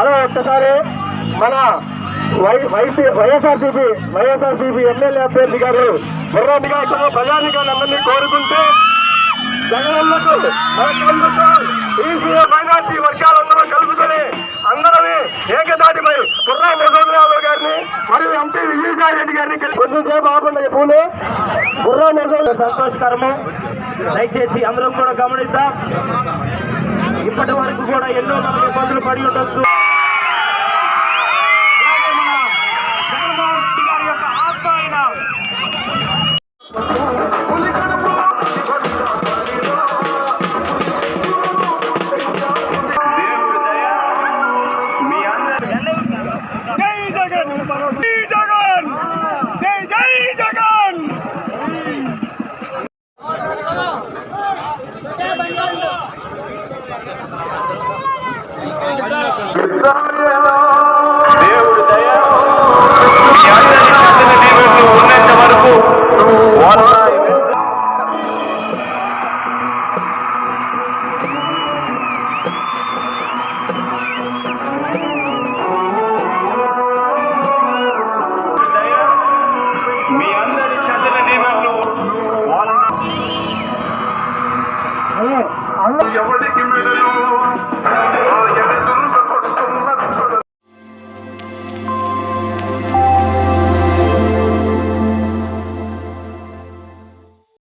అలాగే మన Y YC YSRCP YSRCP MLA అభ్యర్థి గారు బుర్రామిగా ప్రజానికాలందరినీ కోరుకుంటే జగనన్నకు ఈసీఏ మైనార్టీ వర్గాలందరూ కలుపుకొని అందరమే ఏకదాటిపై బుర్రా మృగోదరావు గారిని మరియు ఎంపీ విజయసాయిరెడ్డి గారిని కొంచెం సేపు ఆపండి పూలు. బుర్రా మృగోదర సంతోషకరము. దయచేసి అందరం కూడా గమనిద్దాం. ఇప్పటి వరకు కూడా ఎన్నో మనకు ఇబ్బందులు పడి ఉండొచ్చు. దేవుడు దయ ఉన్నంత వరకు ఎవరికి